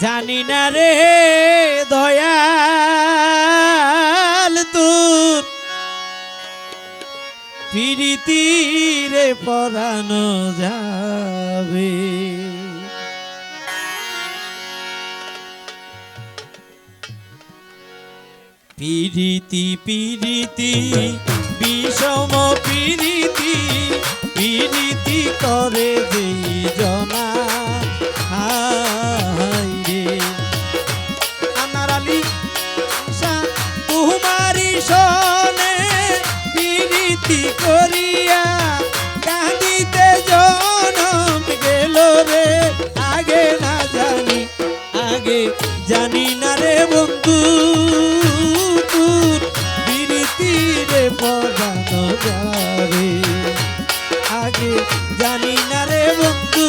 জানি না রে দয়াল তোর। পিরিতিরে পরানো যাবে। পিরিতি পিরিতি, বিষম পিরিতি পিরিতি করে যেই পিরিতি করিয়া? কাঁদিতে জনম গেল রে। আগে না জানি, আগে জানি না রে বন্ধু। পিরিতি রে জানি না রে বন্ধু।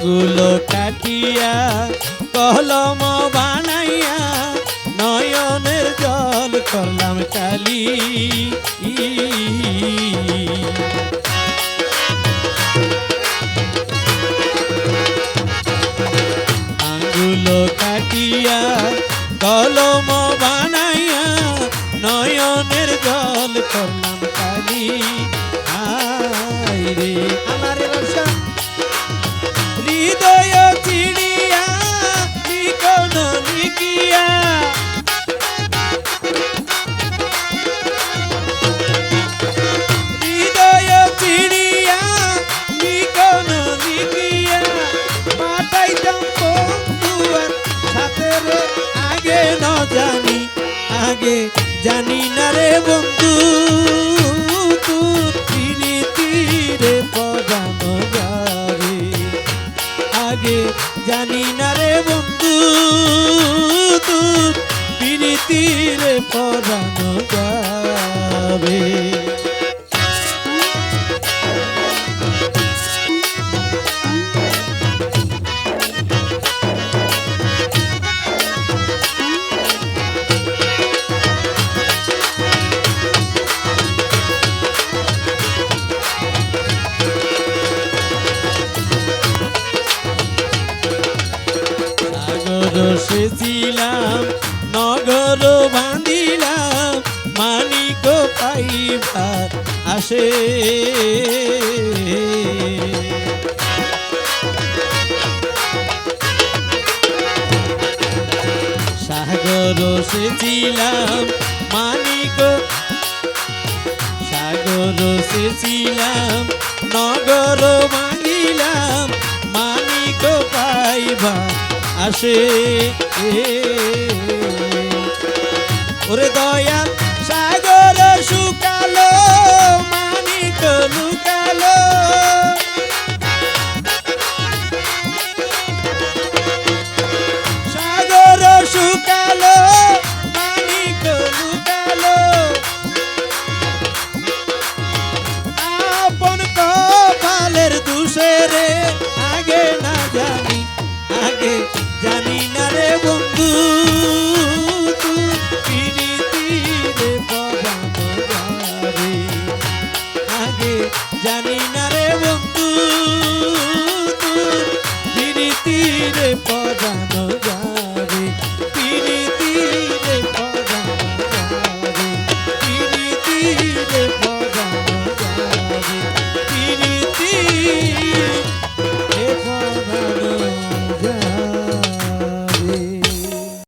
আগুলো কাটিয়া, কলম বানাইয়া, নয়নের জল করলাম কালি আঙ্গুলো কাটিয়া, কলম বানাইয়া, নয়নের জল করলাম আগে জানি না রে বন্ধু তোর আগে জানি না রে বন্ধু তোর যাবে সাগর সেছিলাম নগর বাঁধিলাম মানিক পাইবার আসে। সাগর সেছিলাম, মানিক সাগর সেছিলাম, নগর ভাঙিলাম মানিক পাইবা আসে। ওরে দয়াল সাগর শুকালো মানিক লুকালো।